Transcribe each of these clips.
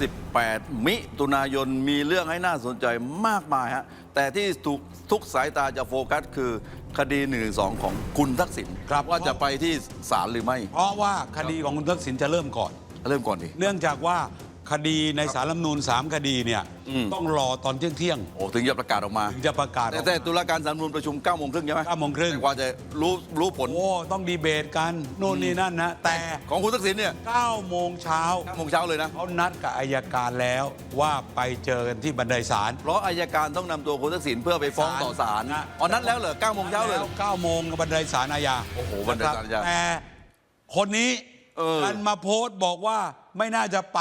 28มิถุนายนมีเรื่องให้น่าสนใจมากมายฮะแต่ที่ถูกทุกสายตาจะโฟกัสคือคดี1นึของคุณทักษิณครับ ว่าจะไปที่ศาลหรือไม่ เพราะว่าคดีของคุณทักษิณจะเริ่มก่อน เริ่มก่อนดิ เนื่องจากว่า คดีในสารรัฐธรรมนูญสามคดีเนี่ยอืมต้องรอตอนเที่ยงเที่ยงโอ้ถึงจะประกาศออกมาๆถึงจะประกาศอแต่อกแต่ตุลาการสารรัฐธรรมนูญประชุม9โมงครึ่งใช่ไหมเก้าโมงครึ่งแต่กว่าจะรู้รู้ผลโอ้ต้องดีเบตกันโน่นนี่นั่นนะแต่ของคุณทักษิณเนี่ย9โมงเช้า9โมงเช้าเลยนะ เขานัดกับอายการแล้วว่าไปเจอกันที่บันไดศาล เพราะอายการต้องนำตัวคุณทักษิณเพื่อไปฟ้องต่อศาลนะ อ๋อนัดแล้วเหรอ9โมงเช้าเลยเหรอ 9โมงบันไดศาลอาญาโอ้โหบันไดศาลอาญาะครับแต่คนนี้ เออ มันมาโพสต์บอกว่าไม่น่าจะไป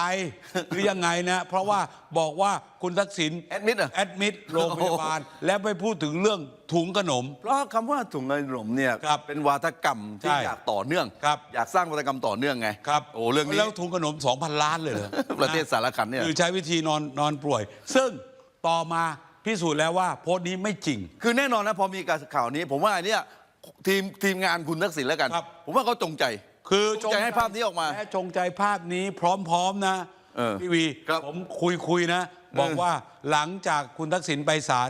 หรือยังไงนะ เพราะว่าบอกว่าคุณทักษิณแอดมิดเหรอ แอดมิดโรงพยาบาล แล้วไปพูดถึงเรื่องถุงขนม เพราะคำว่าถุงเงินหลมเนี่ยครับเป็นวาทกรรมที่ใช่อยากต่อเนื่อง ครับ อยากสร้างวาทกรรมต่อเนื่องไงครับโอ้เรื่องนี้ แล้วถุงขนม 2,000 ล้านเลยเหรอ ประเทศสารคันเนี่ย คือใช้วิธีนอนนอนป่วย ซึ่งต่อมาพิสูจน์แล้วว่าโพสต์นี้ไม่จริง คือแน่นอนนะพอมีการข่าวนี้ ผมว่าอันเนี้ยทีมทีมงานคุณทักษิณแล้วกัน ครับ ผมว่าเขาจงใจ คือจงใจให้ภาพนี้ออกมาและจงใจภาพนี้พร้อมๆนะเออพี่วีครับ ผมคุยคุยๆนะ บอกว่าหลังจากคุณทักษิณไปศาล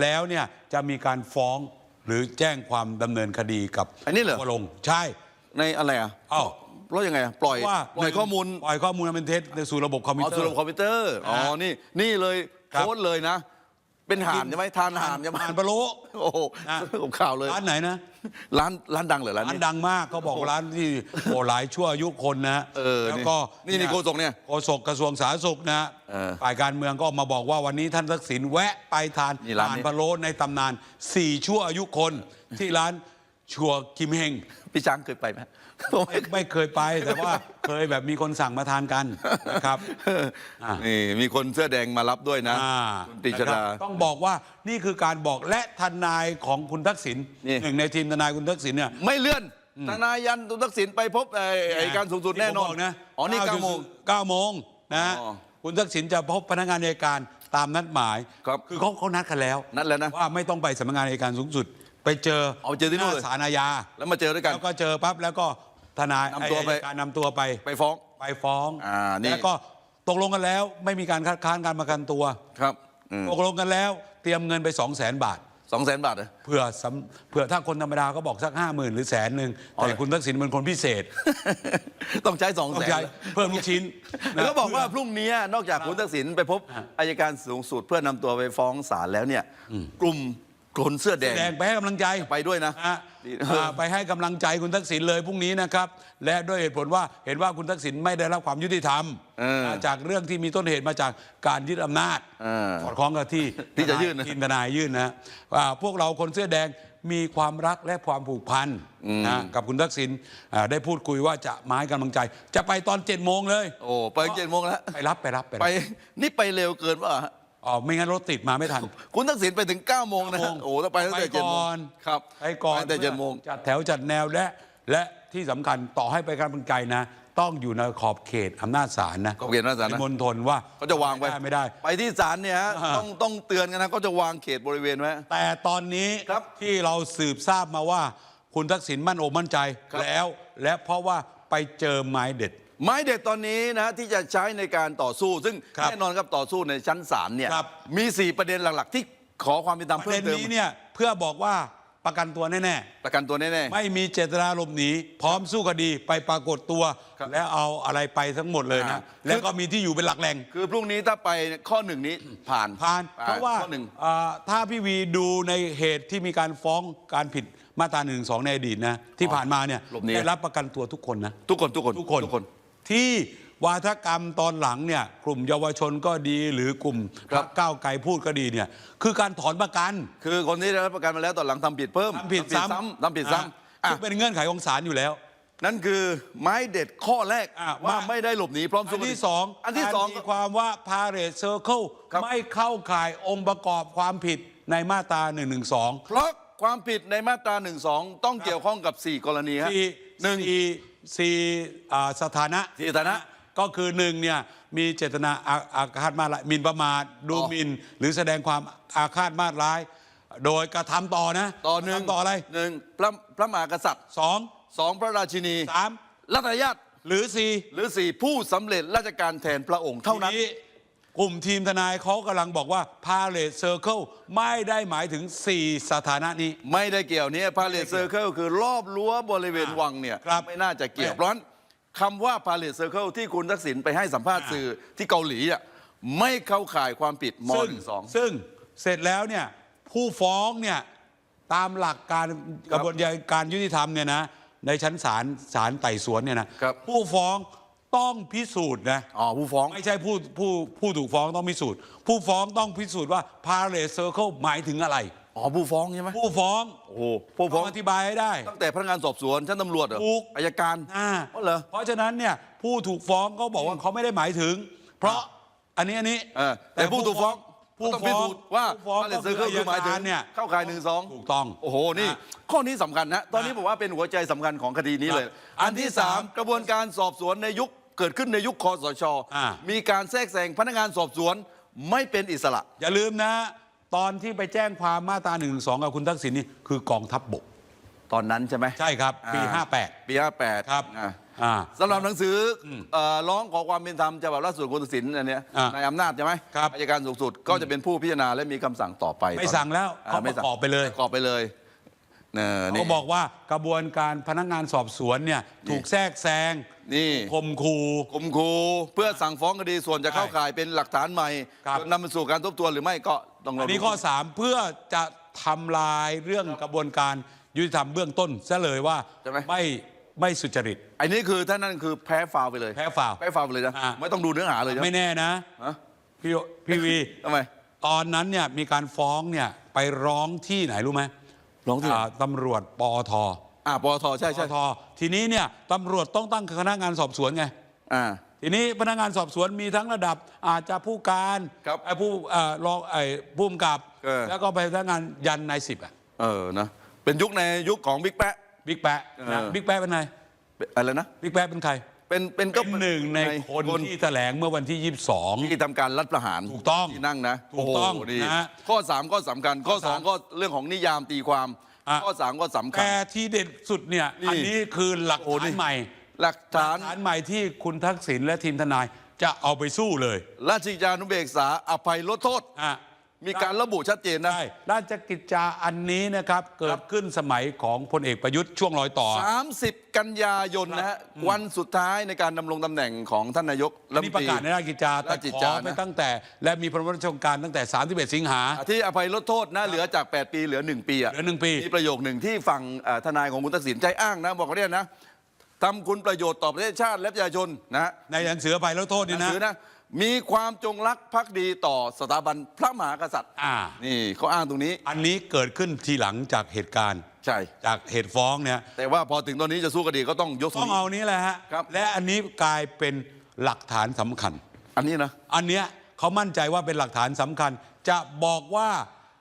แล้วเนี่ยจะมีการฟ้องหรือแจ้งความดำเนินคดีกับอันนี้เหรอทัวร์ลงใช่ในอะไรอะอ้าวเพราะยังไงอะปล่อยว่าปล่อยข้อมูลปล่อยข้อมูลอันเป็นเท็จในสู่ระบบคอมพิวอ๋อเตอสู่ร์ระบบคอมพิวเตอร์อ๋อนี่นี่เลยครับโพสต์เลยนะ เป็นห่านใช่ไหมทานห่านใช่ไหมอ่านปลาโลโอ้โหนะผมข่าวเลยร้านไหนนะร้านร้านดังเหรอร้านร้านนี้ ดังมากเขาบอกว่าร้านที่โอ้หลายชั่วอายุคนนะเออแล้วก็นี่นี่โฆษกเนี่ยโฆษกกระทรวงสาธารณสุขนะเออฝ่ายการเมืองก็มาบอกว่าวันนี้ท่านทักษิณแวะไปทานนี่ร้านนี้อาหารพะโล้ในตำนาน4ชั่วอายุคนที่ร้าน ชัวกิมเฮงพี่ช้างเคยไปไหมผมไม่ไม่เคยไปแต่ว่าเคยแบบมีคนสั่งมาทานกันนะครับอะนี่มีคนเสื้อแดงมารับด้วยนะอ่าคุณติชดานะครับต้องบอกว่านี่คือการบอกและทนายของคุณทักษิณนี่ หนึ่งในทีมทนายคุณทักษิณเนี่ย ไม่เลื่อนทนายยันตุนทักษิณไปพบไอ้ไอ้การสูงสุดแน่นอนที่ผมบกนะอ๋อนี่เก้าโมง เก้าโมงนะอ๋อคุณทักษิณจะพบพนักงานอัยการตามนัดหมายครับอเขาเขานัดกันแล้วนัดแล้วนะ ว่าไม่ต้องไปสำนักงานอัยการสูงสุด ไปเจอเอาเจอที่นู่นเลย หาศาลอาญาแล้วมาเจอด้วยกัน แล้วก็เจอปั๊บแล้วก็ทนายนำตัวไปอัยการนำตัวไปไปฟ้อง ไปฟ้องอ่านี่ แล้วก็ตกลงกันแล้วไม่มีการคัดค้านการประกันตัวครับตกลงกันแล้วเตรียมเงินไป 2 0 0แสนบาท สองแสนบาทเหรอ เผื่อสำเผื่อถ้าคนธรรมดาก็บอกสักห้าหมื่นหรือแสนหนึ่งอ๋อ แต่คุณทักษิณเป็นคนพิเศษต้องใช้สองต้อแสงนใช้เพิ่มลูกชิ้นนะแล้วก็บอกว่าพรุ่งนี้นอกจากคุณทักษิณไปพบอายการสูงสุดเพื่อนำตัวไปฟ้องศาลแล้วเนี่ย กลุ่ม คนเสื้อแดงแดงไปให้กำลังใจไปด้วยนะฮดีอ่าไปให้กำลังใจคุณทักษิณเลยพรุ่งนี้นะครับ และด้วยเหตุผลว่าเห็นว่าคุณทักษิณไม่ได้รับความยุติธรรมเออนะจากเรื่องที่มีต้นเหตุมาจากการยึดอำนาจเออสอดคล้องกับที่ที่จะยื่นนะ ทีมทนายยื่นนะว่าพวกเราคนเสื้อแดงมีความรักและความผูกพันนะกับคุณทักษิณอ่าได้พูดคุยว่าจะมาให้กำลังใจ จะไปตอนเจ็ดโมงเลย โอ้ไปเจ็ดโมงแล้ว ไปรับไปรับไปไปรับนี่ไปเร็วเกินป่ะ อ๋อไม่งั้นรถติดมาไม่ทัน คุณทักษิณไปถึง9ก้าโมงนะฮะโอ้ต้องไปตั้งแต่เจ็ดโมก่งอนครับไปก่อนตั้งแต่เจ็ดโมงจัดแถวจัดแนวและ และที่สำคัญต่อให้ไปการบังใจนะ ต้องอยู่ในขอบเขตอำนาจศาลนะขอบเขตอำนาจศาลนะ ในมณฑลว่าเขาจะวางไว้ไม่ได้ ไปที่ศาลเนี่ยฮะอ่า ต้องต้องเตือนกันนะเขาจะวางเขตบริเวณไว้ แต่ตอนนี้ครับที่เราสืบทราบมาว่า คุณทักษิณมั่นอกมั่นใจครับ แล้ว และเพราะว่าไปเจอไม้เด็ด ไม้เด็ดตอนนี้นะที่จะใช้ในการต่อสู้ ซึ่งครับแน่นอนครับต่อสู้ในชั้นศาลเนี่ยครับ มี 4 ประเด็นหลัก ๆ ที่ขอความเป็นธรรมประเพิ่เด็มนเติมนี้เนี่ยเพื่อบอกว่าประกันตัวแน่ประกันตัวแน่ ๆ ไม่มีเจตนาหลบหนีพร้อมสู้คดีไปปรากฏตัว ครับแล้วเอาอะไรไปทั้งหมดเลยอ่านะแล้วก็มีที่อยู่เป็นหลักแหล่ง ๆ คือพรุ่งนี้ถ้าไปเนี่ยข้อหนึ่งนี้ผ่านผ่านเพราะว่าข้อหนึ่ง อ่าถ้าพี่วีดูในเหตุที่มีการฟ้องการผิดมาตราหนึ่งสองในอดีตนะ ที่ผ่านมาเนี่ยหลบหนี ได้รับประกันตัวทุกคนนะ ทุกคนทุกคนทุกคน ทุกคนที่วาทกรรมตอนหลังเนี่ยกลุ่มเยาวชนก็ดีหรือกลุ่มครับพรรคก้าวไกลพูดก็ดีเนี่ยคือการถอนประกันคือคนที่ได้รับประกันมาแล้วตอนหลังทำผิดเพิ่มทำผิดซ้ำทำผิดซ้ำอ่าอะซึ่งเป็นเงื่อนไขของศาลอยู่แล้ว นั่นคือไม้เด็ดข้อแรกอะว่าว่าไม่ได้หลบหนีพร้อมอัสู้นคดีที่สองอันที่สองการตีความว่า parade circle ครับไม่เข้าข่ายองค์ประกอบความผิดในมาตรา1นึเพราะความผิดในมาตรา1นึต้องเกี่ยวข้องกับ 4 กรณีฮะสี่หนึ่ง สี่สี่อ่าสถานะสี่สถานะก็คือหนึ่งเนี่ยมีเจตนาอาอาฆาตมาตร้ายหมิ่นประมาทดูอ๋อ หมิ่นหรือแสดงความอาฆาตมาตร้าย โดยกระทำต่อนะต่อหนึ่งกระทำต่ออะไรหนึ่งพระพระมหากษัตริย์สองสองพระราชินีสามรัตนญาติหรือสี่หรือ4ผู้สำเร็จราชการแทนพระองค์เท่านั้น ที กลุ่มทีมทนายเขากำลังบอกว่า Palace Circle ไม่ได้หมายถึง 4 สถานะนี้ ไม่ได้เกี่ยวเนี่ยพาเล t เซอร์เคิลคือรอบรั้วบริเวณวังเนี่ยครับไม่น่าจะเกี่ยว ไม่ เพราะฉะนั้นคำว่าพาเล t เซอร์เคิลที่คุณทักษิณไปให้สัมภาษณ์สื่อที่เกาหลีอะไม่เข้าข่ายความผิดมซึ่ง 12 ซึ่งเสร็จแล้วเนี่ยผู้ฟ้องเนี่ยตามหลักการกระบวนการยุติธรรมเนี่ยนะในชั้นศาลศาลไต่สวนเนี่ยนะครับ ผู้ฟ้อง ต้องพิสูจน์นะอ๋อผู้ฟ้อง ไม่ใช่ผู้ผู้ผู้ถูกฟ้องต้องพิสูจน์ ผู้ฟ้องต้องพิสูจน์ว่า Palace Circle หมายถึงอะไร อ๋อผู้ฟ้องใช่ไหมผู้ฟ้องโอ้โหผู้ฟ้ต้อองงอธิบายให้ได้ ตั้งแต่พนักงานสอบสวนชั้นตำรวจเหรอถูก อายการอ่าอ๋อเหรอ เพราะฉะนั้นเนี่ยผู้ถูกฟ้องเขาบอกว่าเขาไม่ได้หมายถึง เพราะอันนี้อันนี้เออแต่ผู้ถูกฟ้องผู้ต้องฟ้พิองสูจน์ว่าผู้ฟ้องพาเล t เซอร์เคิลคือหมายถึงเนี่ยเข้าข่ายหนึ่งสอง ถูกต้อง โอ้โห นี่อะข้อนี้สำคัญนะ ตอนนี้ผมว่าเป็นหัวใจสำคัญของคดีนี้เลย ครับอันที่อันที่สาม3กระบวนการสอบสวนในยุค เกิดขึ้นในยุคคอสช อ่ามีการแทรกแซงพนักงานสอบสวนไม่เป็นอิสระ อย่าลืมนะ ตอนที่ไปแจ้งความมาตรา1นึกับคุณทักษิณนี่คือกองทัพบก ตอนนั้นใช่ไหมใช่ครับปีอ่า58ปี58ครับอ่าอ่าสำหรับหนังสืออเอ่อร้องขอความเป็นธรรมฉบับล่าสุดคุณตัดสินอันเนี้ยอ่าในอำนาจใช่ไหมครับอายการสูงสุดก็จะเป็นผู้พิจารณาและมีคำสั่งต่อไปไม่สั่งแล้วอ่เขาประกอบไปเลย ประกอบไปเลย เนอนี่ เขาบอกว่ากระบวนการพนักงานสอบสวนเนี่ยถูกแทรกแซงนี่ข่มขู่ข่มขู่เพื่อสั่งฟ้องคดีส่วนจะเข้าข่ายเป็นหลักฐานใหม่ครับ จนนำไปสู่การทบทวนหรือไม่ก็ต้องรอันนี้ข้อ 3 เพื่อจะทำลายเรื่องกระบวนการยุติธรรมเบื้องต้นซะเลยว่าใช่ไหม ไม่ไม่สุจริต อันนี้คือท่านนั่นคือแพ้ฟาวไปเลยแพ้ฟาวล์แพ้ฟาวไปเลยนะอ่า ไม่ต้องดูเนื้อหาเลยใช่ไหมไม่แน่นะฮะพี่พี่วี ทำไม ตอนนั้นเนี่ยมีการฟ้องเนี่ยไปร้องที่ไหนรู้ไหม ร้องที่ไหนาตำรวจปอทอ่าปอทใช่ปใช่อททีนี้เนี่ยตำรวจต้องตั้งคณะงานสอบสวนไง อ่า ทีนี้พนักงานสอบสวนมีทั้งระดับอาจจะผู้การครับไอ้ผู้เอ่อรองไอ้ผู้กำกับ เออ แล้วก็ไปพนักงานยันนายสิบอะเออนะเป็นยุคในยุคของบิ๊กแปะ บิ๊กแปะนะเออ บิ๊กแปะเป็นไงอะไรนะบิ๊กแปะเป็นใคร เป็นเป็นก็เป็นหนึ่งในคนที่แถลงเมื่อวันที่ 22 ที่ทำการรัฐประหารถูกต้องที่นั่งนะถูกต้องโโหนี่นะฮะข้อ 3 ก็สำคัญ ข้อ ข้อสาม2 ก็เรื่องของนิยามตีความ อะ ข้อ 3 ก็สำคัญ แต่ที่เด็ดสุดเนี่ยนี่ อันนี้คือหลักโอ้ฐานี่นใหม่หลักหลัฐากนฐานใหม่ที่คุณทักษิณและทีมทนายจะเอาไปสู้เลยราชกิจจานุเบกษาอภัยลดโทษ อะ มีการระบุชัดเจนนะ ใช่ราชกิจจาอันนี้นะครับ เกิดขึ้นสมัยของพลเอกประยุทธ์ช่วงรอยต่อ 30 กันยายนนะฮะวันสุดท้ายในการดำรงตำแหน่งของท่านนายกรัฐมนี่นปตระรีกาศในราชกิจจาแต่ราชกิจขอจาไปนะตั้งแต่ และมีพระราชโองการตั้งแต่ 31 สิงหา ที่อภัยลดโทษนะเหลือจาก 8 ปีเหลือ 1 ปีอะเหลือหนึ่งปีมีประโยคหนึ่งที่ฝั่งเอ่อทนายของคุณทักษิณใจอ้างนะบอกว่าเนี่ยนะทำคุณประโยชน์ต่อประเทศชาติและประชาชนนะในหนังสือไปแล้วโทษหนันี่งนะสือนะ มีความจงรักภักดีต่อสถาบันพระมหากษัตริย์ อ่า นี่เขาอ้างตรงนี้ อันนี้เกิดขึ้นทีหลังจากเหตุการณ์ ใช่ จากเหตุฟ้องเนี่ยแต่ว่าพอถึงตอนนี้จะสู้คดีก็ต้องยกต้องนี้ เอานี้แหละฮะ ครับ และอันนี้กลายเป็นหลักฐานสำคัญ อันนี้นะ อันเนี้ยเขามั่นใจว่าเป็นหลักฐานสำคัญ จะบอกว่า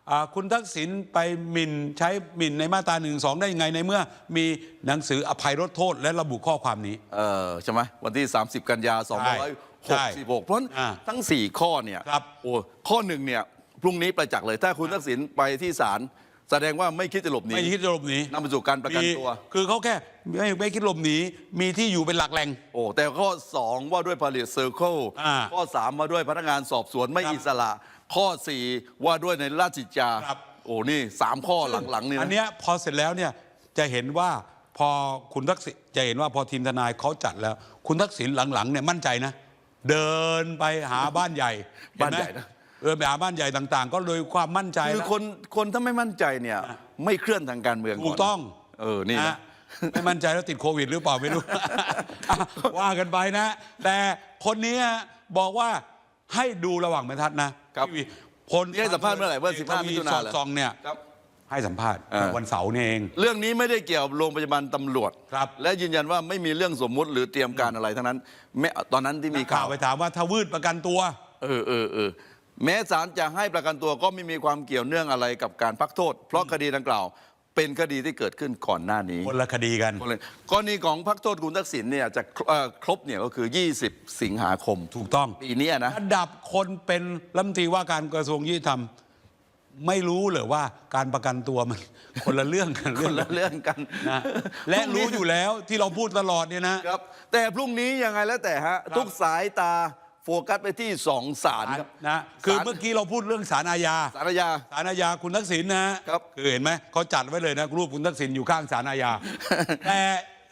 อ่าคุณทักษิณไปหมิ่นใช้หมิ่นในมาตรา1นึได้ยังไงในเมื่อ มีหนังสืออภัยลดโทษและระบุข้อความนี้ เออใช่ไหมวันที่ 30 กันยา ใช่2566เพราะฉะนั้นอ่าทั้ง 4 ข้อเนี่ยครับโอ้ข้อหนึ่งเนี่ยพรุ่งนี้ประจักษ์เลย ถ้าคุณทักษิณไปที่ศาลแสดงว่าไม่คิดจะหลบหนีไม่คิดจะหลบหนีนำไปสู่การประกันมีตัว คือเขาแค่ไม่ไม่คิดหลบหนีมีที่อยู่เป็นหลักแหล่ง โอ้แต่ข้อ 2 ว่าด้วย Paris Circle อ่าข้อ 3 ว่าด้วยพนักงานสอบสวนไม่ครับอิสระ ข้อ 4 ว่าด้วยในราชกิจจาครับ โอ้นี่ 3 ข้อหลังๆนี่อันนะ เนี้ยพอเสร็จแล้วเนี่ยจะเห็นว่าพอคุณทักษิณจะเห็นว่าพอทีมทนายเขาจัดแล้ว คุณทักษิณหลังๆเนี่ยมั่นใจนะ เดินไปหาบ้านใหญ่เมบ้านใหญ่นะเออไปหาบ้านใหญ่ต่าง ๆ ก็โดยความมั่นใจคือแล้ว คนคนถ้าไม่มั่นใจเนี่ย ไม่เคลื่อนทางการเมืองถูกต้องเออนี่นะนะ ไม่มั่นใจแล้วติดโควิดหรือเปล่าไม่รู้ อะว่ากันไปนะ แต่คนนี้บอกว่าให้ดูระหว่างบรรทัดนะครับพี่วีพลนี่ให้สัมภาษณ์เมื่อไหร่เมื่อ15มิถุนายนสอดซองเนี่ยครับ ให้สัมภาษณ์อ่าวันเสาร์นี่เอง เรื่องนี้ไม่ได้เกี่ยวกับโรงพยาบาลตำรวจ ครับ และยืนยันว่าไม่มีเรื่องสมมุติหรือเตรียมการอะไรทั้งนั้นแม้ตอนนั้นที่มีข่าข่าววไปถามว่าถ้าวืดประกันตัว เออเออเออแม้ศาลจะให้ประกันตัวก็ไม่มีความเกี่ยวเนื่องอะไรกับการพักโทษ เพราะคดีดังกล่าว เป็นคดีที่เกิดขึ้นก่อนหน้านี้ คนละคดีกัน คนเลยกรณีของพักโทษคุณทักษิณเนี่ยจะครเอ่อครบเนี่ยก็คือ 20 สิงหาคมถูกต้อง ปีเนี้ยนะ ระดับคนเป็นรัฐมนตรีว่าการกระทรวงยุติธรรม ไม่รู้เหรอว่าการประกันตัวมัน คนละเรื่องกันคนละเรื่องกันนะและรู้อยู่แล้วที่เราพูดตลอดเนี่ยนะครับ แต่พรุ่งนี้ยังไงแล้วแต่ฮะครับทุกสายตาโฟกัสไปที่สองศาลครับนะคือศาลเมื่อกี้เราพูดเรื่องสารอาญาสารยาสารอาญาคุณทักษิณนะฮะครับคือเห็นไหมเขาจัดไว้เลยนะรูปคุณทักษิณอยู่ข้างสารอาญาแต่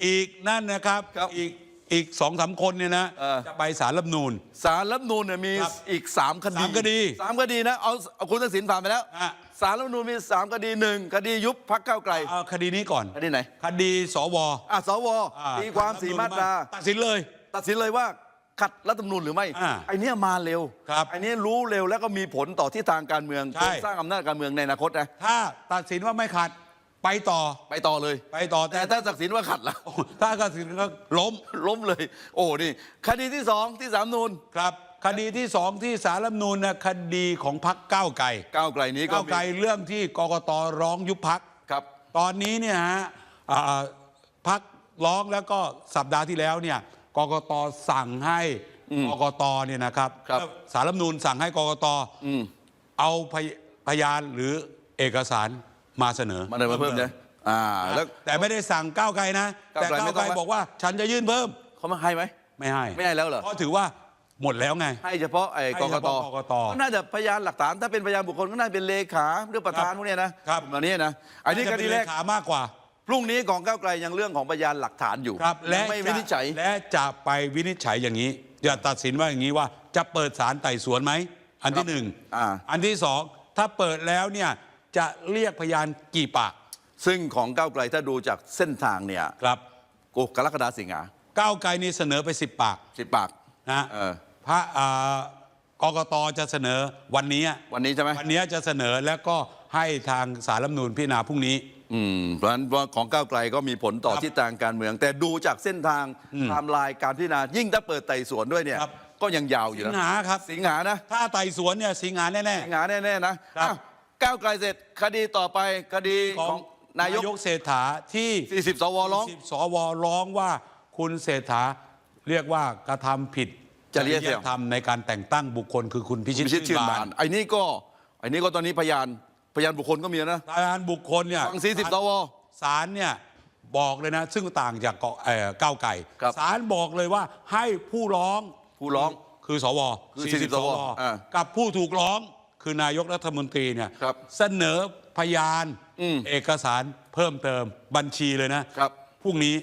อีกนั่นนะครับครับอีก อีกสองสามคนเนี่ยนะเออ จะไปสารรัฐธรรมนูน สารรัฐธรรมนูลเนี่ยมีครับอีกสามคดีสามคดีสามคดีนะเอาเอาคุณทักษิณผ่านไปแล้วอะ สารรัฐธรรมนูลมีสามคดีหนึ่งคดียุบพักเก้าวไกลเอาคดีนี้ก่อน คดีไหนคดีสวอะสวอ่ตีความสีมาตรา ตัดสินเลย ตัดสินเลยว่าขัดรัฐธรรมนูญหรือไม่อ่าไอเนี้ยมาเร็วครับไอเนี้ยรู้เร็วแล้วก็มีผลต่อที่ทางการเมืองใช่ โครงสร้างอำนาจการเมืองในอนาคตนะ ถ้าตัดสินว่าไม่ขัด ไปต่อไปต่อเลย ไปต่อแต่แต่ถ้าตัดสินว่าขัดแล้วถ้าตัดสินก็ล้มล้มเลย โอ้นี่ คดีที่สองที่สามนูนครับ คดีที่สองที่สารรัฐธรรมนูญนะคดีของพักก้าวไกลก้าวไกลนี้ก็ก้าวมีไกลเรื่องที่กกตร้องยุบพัก ครับ ตอนนี้เนี่ยฮะอ่าพักร้องแล้วก็สัปดาห์ที่แล้วเนี่ยกกตสั่งให้กกตเนี่ยนะครับครับ สารรัฐธรรมนูญสั่งให้กกตอืมเอาพยพยานหรือเอกสาร มาเสนอมาเลยมาเพิ่มนะอ่าแล้ว แต่ไม่ได้สั่งก้าวไกลนะ ก้าวแต่ไกลก้าไม่วต้ไกองลละบอกว่าฉันจะยื่นเพิ่มเขามาให้ไหม ไม่ให้ไม่ให้แล้วเหรอ เพราะถือว่าหมดแล้วไง ให้เฉพาะไอ้ให้กเฉกตพาะกกตก็น่าจะพยานหลักฐานถ้าเป็นพยานบุคคลก็น่าจะเป็นเลขาหรือประธานพวกเนี้ยนะครับ แบบนี้นะอันนี้คจะเป็ดีแรกเลขามากกว่าพรุ่งนี้ของก้าวไกลยังเรื่องของพยานหลักฐานอยู่ครับ และยังไม่วินิจฉัยจะและจะไปวินิจฉัยอย่างนี้อย่าตัดสินว่าอย่างนี้ว่าจะเปิดศาลไต่สวนไหมอันที่หนึ่งอ่า อันที่สองถ้าเปิดแล้วเนี่ย จะเรียกพยานกี่ปาก ซึ่งของก้าวไกลถ้าดูจากเส้นทางเนี่ยครับกูกรกฎาสิงหาก้าวไกลนี่เสนอไป 10 ปาก สิบปาก นะเออ พระอ่ากกตจะเสนอวันนี้วันนี้ใช่ไหมวันนี้จะเสนอแล้วก็ให้ทางสารรัฐธรรมนูญพิจารณาพรุ่งนี้ อืมเพราะฉะนั้นว่าของก้าวไกลก็มีผลต่อครับทิศทางการเมือง แต่ดูจากเส้นทางไทม์ไลน์การพิจารณายิ่งถ้าเปิดไต่สวนด้วยเนี่ย ครับ ก็ยังยาวอยู่สิงนะหาครับ สิงหานะ ถ้าไต่สวนเนี่ยสิงหาแน่ สิงหาแน่ๆนะครับ อ้าว ก้าวไกลเสร็จคดีต่อไปคดีๆขขอองงนายกเศรษฐาที่ 40 สวร้อง 40 สวร้องว่าคุณเศรษฐาเรียกว่ากระทำผิดจริยธรรมในการแต่งตั้งบุคคลคือคุณพิชิตพิชิตชื่นบานไอ้นี่ก็ไอ้นี่ก็ตอนนี้พยานพยานบุคคลก็มีนะพยานบุคคลเนี่ยฟัง40 สวศาลเนี่ยบอกเลยนะ ซึ่งต่างจากเกาะเอ่อก้าวไก่ครับศาลบอกเลยว่าให้ผู้ร้องผู้ร้องคือสวคือ40 40สวอ่ากับผู้ถูกร้อง คือนายกรัฐมนตรีเนี่ยครับเสนอพยานอืมเอกสารเพิ่มเติมบัญชีเลยนะครับ พรุ่งนี้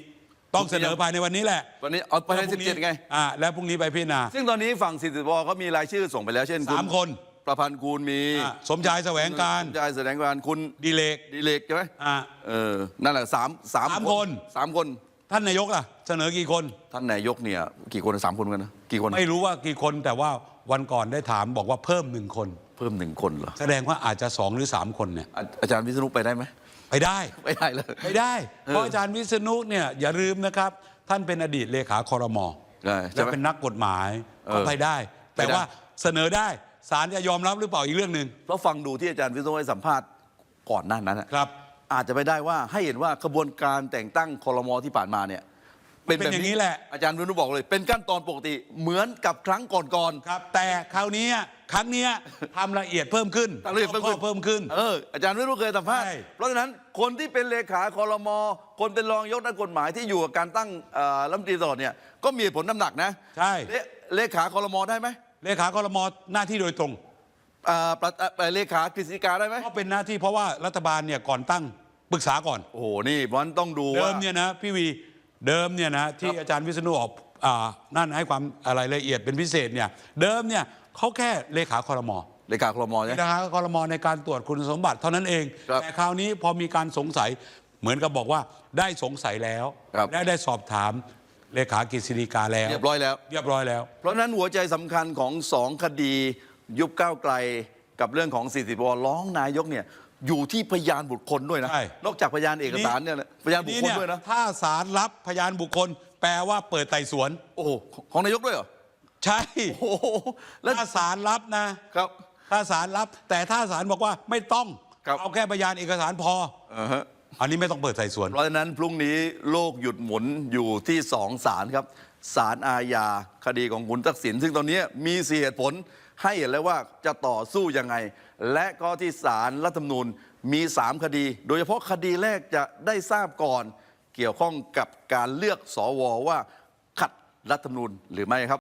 ต้องเสนอภายในวันนี้แหละวันนี้เอาไปในแล้วพรุ่งนี้17ไง อ่าแล้วพรุ่งนี้ไปพิจารณา ซึ่งตอนนี้ฝั่ง40สวก็มีรายชื่อส่งไปแล้วเช่นสามคน ประพันธ์คูณมีอ่าสมชายแสวงการคุณชายแสดงการคุณดีเลกดีเลกใช่ไหมอ่า เออนั่นแหละสามสามสามคน สามคนท่านนายกล่ะ เสนอกี่คน ท่านนายกเนี่ยกี่คนสามคนกันนะกี่คน ไม่รู้ว่ากี่คนแต่ว่าวันก่อนได้ถามบอกว่าเพิ่มหนึ่งคน เพิ่มหนึ่งคนเหรอแสดงว่าอาจจะสองหรือสามคนเนี่ยอาอาจารย์วิษณุไปได้ไหมไปได้ ไม่ได้เลยไปได้ เพราะอาจารย์วิษณุเนี่ยอย่าลืมนะครับ ท่านเป็นอดีตเลขาคอรมอใช่ใช่และไหมเป็นนักกฎหมายเออก็ไปได้ แต่ไปได้ ว่าเสนอได้ศาลจะยอมรับหรือเปล่าอีกเรื่องหนึ่งเพราะฟังดูที่อาจารย์วิษณุให้สัมภาษณ์ก่อนหน้านั้นอะครับ อาจจะไปได้ว่าให้เห็นว่ากระบวนการแต่งตั้งคอรมอที่ผ่านมาเนี่ย เป็นอย่างนี้แหละ อาจารย์วิษณุบอกเลย เป็นขั้นตอนปกติเหมือนกับครั้งก่อนครับ แต่คราวนี้ครั้งเนี้ยทำละเอียดเพิ่มขึ้นๆทำเรื่องเพิ่มขึ้นข้อเพิ่มขึ้นเอออาจารย์วิษณุเคยสัมภาษณ์ใช่เพราะฉะนั้นคนที่เป็นเลขาคอรมอคนเป็นรองยกนักกฎหมายที่อยู่กับการตั้งเอ่อรัฐมนตรีตลอดเนี่ยก็มีผลน้ำหนักนะใช่เลเลขาคอรมอได้ไหมเลขาคอรมอหน้าที่โดยตรงเอ่อประเอ่อเลขากฤษฎีกาได้ไหมก็เป็นหน้าที่เพราะว่ารัฐบาลเนี่ยก่อนตั้งปรึกษาก่อน โอ้โหนี่เพราะฉะนั้นต้องดูเดิว่ามเนี่ยนะพี่วี เดิมเนี่ยนะที่อาจารย์วิษณุออกอ่านั่นให้ความอะไรละเอียดเป็นพิเศษเนี่ยเดิมเนี่ยเขาแค่เลขาคอรมอเลขาคอรมอเลใช่ไหมขาคอรมอในการตรวจคุณสมบัติเท่านั้นเอง ครับแต่คราวนี้พอมีการสงสัยเหมือนกับบอกว่าได้สงสัยแล้ว ครับ และได้สอบถามเลขากฤษฎีกาแล้ว เรียบร้อยแล้ว เรียบร้อยแล้ว เพราะฉะนั้นหัวใจสำคัญของสองคดี ยุบก้าวไกลกับเรื่องของ 40วร้องนายกเนี่ย อยู่ที่พยานบุคคลด้วยนะ ใช่ นอกจากพยานเอกสารเนี่ยนะพยานบุคคลทีด้วยนะ ถ้าศาลรับพยานบุคคล แปลว่าเปิดไต่สวน โอ้โหของนายกด้วยเหรอ ใช่ โอ้โหแล้วถ้าศาลรับนะ ครับ ถ้าศาลรับ แต่ถ้าศาลบอกว่าไม่ต้อง ครับ เอาแค่พยานเอกสารพอ อ่าฮะ อันนี้ไม่ต้องเปิดไต่สวน เพราะฉะนั้นพรุ่งนี้โลกหยุดหมุนอยู่ที่สองศาลครับศาลอาญาคดีของคุณทักษิณซึ่งตอนนี้มีสี่เหตุผลให้เห็นแล้วว่าจะต่อสู้ยังไง และก็ที่ศาลรัฐธรรมนูญมี 3 คดี โดยเฉพาะคดีแรกจะได้ทราบก่อนเกี่ยวข้องกับการเลือกสวว่าขัดรัฐธรรมนูญหรือไม่ครับ